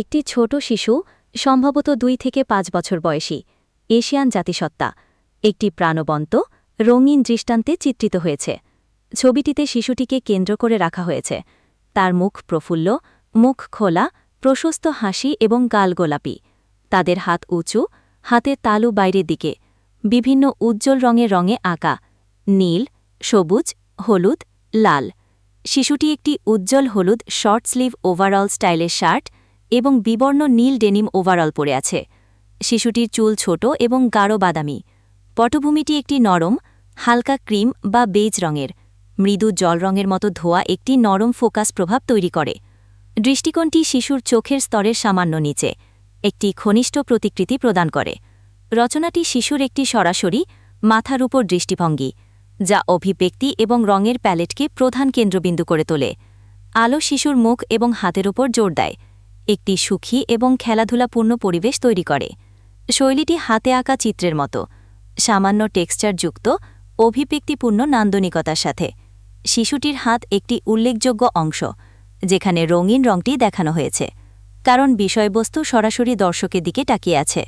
একটি ছোট শিশু, সম্ভবত দুই থেকে পাঁচ বছর বয়সী, এশিয়ান জাতিসত্তা একটি প্রাণবন্ত, রঙিন দৃষ্টান্তে চিত্রিত হয়েছে। ছবিটিতে শিশুটিকে কেন্দ্র করে রাখা হয়েছে। তার মুখ প্রফুল্ল, মুখ খোলা, প্রশস্ত হাসি এবং গাল গোলাপি। তাদের হাত উঁচু হাতে তালু বাইরের দিকে, বিভিন্ন উজ্জ্বল রঙের রঙে আঁকা, নীল, সবুজ, হলুদ, লাল। শিশুটি একটি উজ্জ্বল হলুদ শর্ট স্লিভ ওভারঅল স্টাইলের শার্ট এবং বিবর্ণ নীল ডেনিম ওভারঅল পরে আছে। শিশুটির চুল ছোট এবং গাঢ় বাদামি। পটভূমিটি একটি নরম, হালকা ক্রিম বা বেজ রঙের। মৃদু জল রঙের মতো ধোয়া একটি নরম ফোকাস প্রভাব তৈরি করে। দৃষ্টিকোণটি শিশুর চোখের স্তরের সামান্য নিচে। একটি ঘনিষ্ঠ প্রতিকৃতি প্রদান করে। রচনাটি শিশুর একটি সরাসরি, মাথার উপর দৃষ্টিভঙ্গি, যা অভিব্যক্তি এবং রঙের প্যালেটকে প্রধান কেন্দ্রবিন্দু করে তোলে। আলো শিশুর মুখ এবং হাতের উপর জোর দেয়। একটি সুখী এবং খেলাধুলাপূর্ণ পরিবেশ তৈরি করে। শৈলীটি হাতে আঁকা চিত্রের মতো। সামান্য টেক্সচারযুক্ত, অভিব্যক্তিপূর্ণ নান্দনিকতার সাথে। শিশুটির হাত একটি উল্লেখযোগ্য অংশ, যেখানে রঙিন রঙটি দেখানো হয়েছে। কারণ বিষয়বস্তু সরাসরি দর্শকের দিকে তাকিয়ে আছে।